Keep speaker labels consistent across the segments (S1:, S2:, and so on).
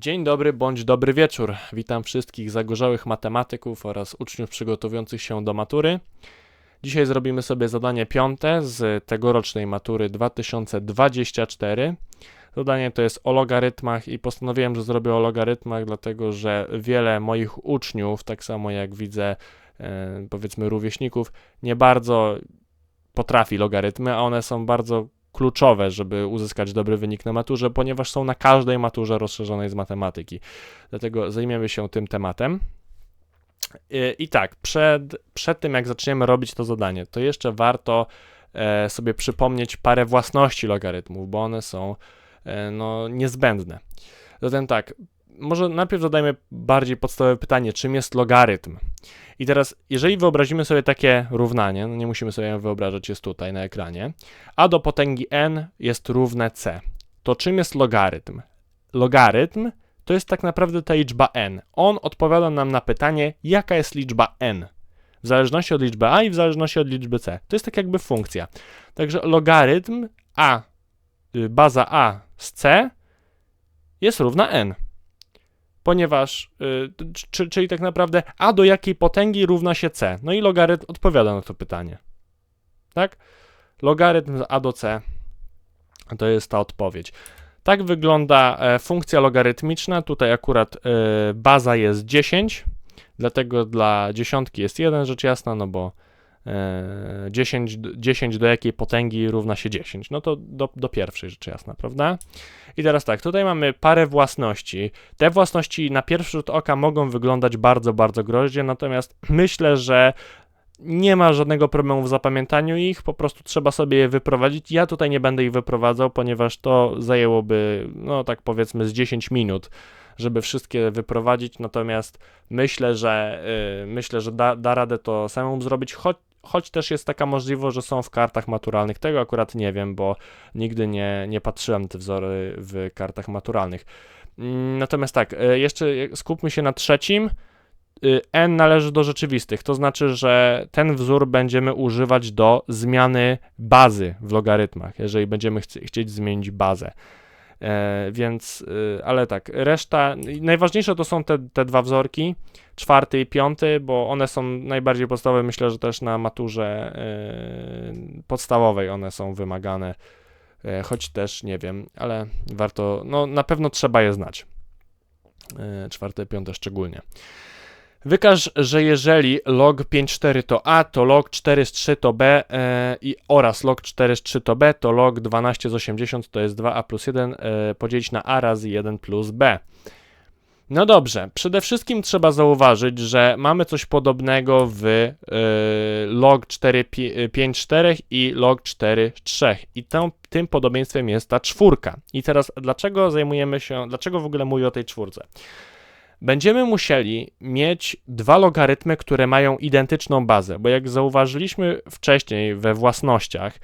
S1: Dzień dobry bądź dobry wieczór. Witam wszystkich zagorzałych matematyków oraz uczniów przygotowujących się do matury. Dzisiaj zrobimy sobie zadanie piąte z tegorocznej matury 2024. Zadanie to jest o logarytmach i postanowiłem, że zrobię o logarytmach, dlatego że wiele moich uczniów, tak samo jak widzę e, powiedzmy rówieśników, nie bardzo potrafi logarytmy, a one są bardzo kluczowe, żeby uzyskać dobry wynik na maturze, ponieważ są na każdej maturze rozszerzonej z matematyki. Dlatego zajmiemy się tym tematem. I, tak, przed, przed tym jak zaczniemy robić to zadanie, to jeszcze warto e, sobie przypomnieć parę własności logarytmów, bo one są e, no, niezbędne. Zatem tak, może najpierw zadajmy bardziej podstawowe pytanie, czym jest logarytm? I teraz, jeżeli wyobrazimy sobie takie równanie, no nie musimy sobie wyobrażać, jest tutaj na ekranie, a do potęgi n jest równe c, to czym jest logarytm? Logarytm to jest tak naprawdę ta liczba n. On odpowiada nam na pytanie, jaka jest liczba n. W zależności od liczby a i w zależności od liczby c. To jest tak jakby funkcja. Także logarytm a, y, baza a z c jest równa n ponieważ, y, czyli tak naprawdę a do jakiej potęgi równa się c. No i logarytm odpowiada na to pytanie. Tak? Logarytm z a do c to jest ta odpowiedź. Tak wygląda e, funkcja logarytmiczna. Tutaj akurat e, baza jest 10, dlatego dla dziesiątki jest 1, rzecz jasna, no bo 10, e, 10 do jakiej potęgi równa się 10? No to do, do pierwszej rzecz jasna, prawda? I teraz tak, tutaj mamy parę własności. Te własności na pierwszy rzut oka mogą wyglądać bardzo, bardzo groźnie, natomiast myślę, że nie ma żadnego problemu w zapamiętaniu ich, po prostu trzeba sobie je wyprowadzić. Ja tutaj nie będę ich wyprowadzał, ponieważ to zajęłoby, no tak powiedzmy, z 10 minut żeby wszystkie wyprowadzić, natomiast myślę, że yy, myślę, że da, da radę to samemu zrobić, choć choć też jest taka możliwość, że są w kartach maturalnych. Tego akurat nie wiem, bo nigdy nie, nie patrzyłem te wzory w kartach maturalnych. Mm, natomiast tak, e, jeszcze skupmy się na trzecim. Y, n należy do rzeczywistych, to znaczy, że ten wzór będziemy używać do zmiany bazy w logarytmach, jeżeli będziemy chcieć zmienić bazę. E, więc, y, ale tak, reszta, najważniejsze to są te, te dwa wzorki, czwarty i piąty, bo one są najbardziej podstawowe, myślę, że też na maturze e, podstawowej one są wymagane, e, choć też nie wiem, ale warto, no na pewno trzeba je znać. Czwarte, piąte szczególnie. Wykaż, że jeżeli log 5.4 to A, to log 4 z 3 to B e, i oraz log 4 z 3 to B, to log 12 z 80 to jest 2A plus 1 e, podzielić na A razy 1 plus B. No dobrze, przede wszystkim trzeba zauważyć, że mamy coś podobnego w y, log 4, 5 4 i log 4 3 i tą, tym podobieństwem jest ta czwórka. I teraz dlaczego zajmujemy się, dlaczego w ogóle mówię o tej czwórce? Będziemy musieli mieć dwa logarytmy, które mają identyczną bazę, bo jak zauważyliśmy wcześniej we własnościach,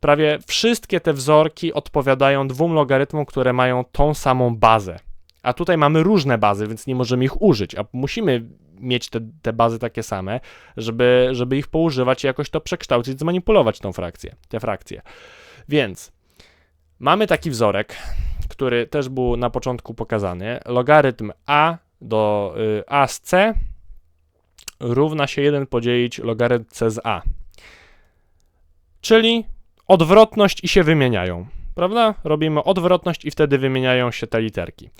S1: prawie wszystkie te wzorki odpowiadają dwóm logarytmom, które mają tą samą bazę. A tutaj mamy różne bazy, więc nie możemy ich użyć, a musimy mieć te, te bazy takie same, żeby, żeby ich poużywać i jakoś to przekształcić, zmanipulować tą frakcję, te frakcje. Więc mamy taki wzorek, który też był na początku pokazany. Logarytm a do y, a z c równa się 1 podzielić logarytm c z a. Czyli odwrotność i się wymieniają. Prawda? Robimy odwrotność i wtedy wymieniają się te literki.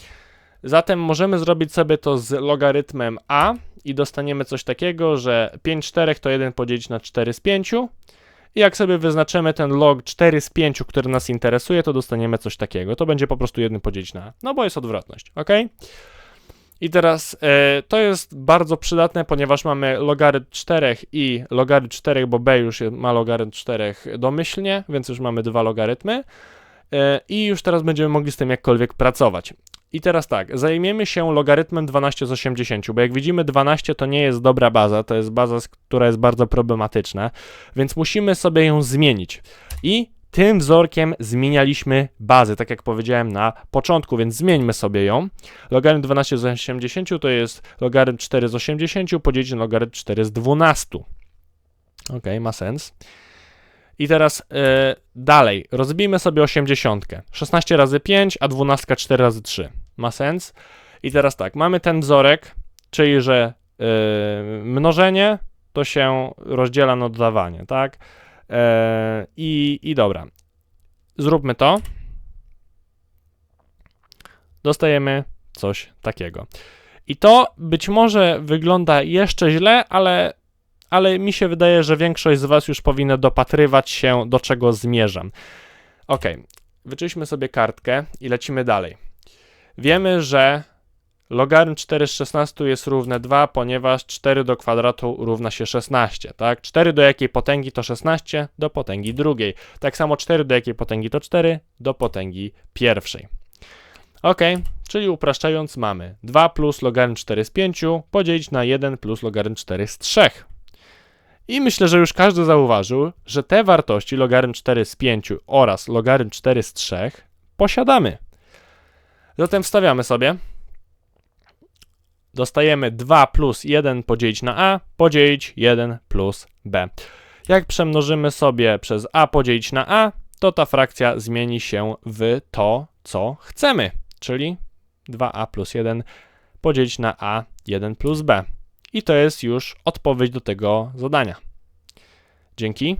S1: Zatem możemy zrobić sobie to z logarytmem a i dostaniemy coś takiego, że 5 czterech to 1 podzielić na 4 z 5. I jak sobie wyznaczymy ten log 4 z 5, który nas interesuje, to dostaniemy coś takiego. To będzie po prostu 1 podzielić na. No bo jest odwrotność, ok? I teraz e, to jest bardzo przydatne, ponieważ mamy logarytm 4 i logarytm 4, bo b już ma logarytm 4 domyślnie, więc już mamy dwa logarytmy. E, I już teraz będziemy mogli z tym jakkolwiek pracować. I teraz tak, zajmiemy się logarytmem 12 z 80, bo jak widzimy 12 to nie jest dobra baza, to jest baza, która jest bardzo problematyczna, więc musimy sobie ją zmienić. I tym wzorkiem zmienialiśmy bazę, tak jak powiedziałem na początku, więc zmieńmy sobie ją. Logarytm 12 z 80 to jest logarytm 4 z 80 podzielić na logarytm 4 z 12. Ok, ma sens. I teraz yy, dalej, rozbijmy sobie 80. 16 razy 5, a 12 4 razy 3. ma sens. I teraz tak, mamy ten wzorek, czyli że yy, mnożenie to się rozdziela na dodawanie, tak? Yy, i, I dobra, zróbmy to. Dostajemy coś takiego. I to być może wygląda jeszcze źle, ale, ale mi się wydaje, że większość z Was już powinna dopatrywać się, do czego zmierzam. Ok, wyczyśmy sobie kartkę i lecimy dalej. Wiemy, że logarytm 4 z 16 jest równe 2, ponieważ 4 do kwadratu równa się 16, tak? 4 do jakiej potęgi to 16 do potęgi drugiej. Tak samo 4 do jakiej potęgi to 4 do potęgi pierwszej. Ok, czyli upraszczając mamy 2 plus logarytm 4 z 5 podzielić na 1 plus logarytm 4 z 3. I myślę, że już każdy zauważył, że te wartości logarytm 4 z 5 oraz logarytm 4 z 3 posiadamy. Zatem wstawiamy sobie. Dostajemy 2 plus 1 podzielić na a, podzielić 1 plus b. Jak przemnożymy sobie przez a podzielić na a, to ta frakcja zmieni się w to, co chcemy, czyli 2a plus 1 podzielić na a 1 plus b. I to jest już odpowiedź do tego zadania. Dzięki.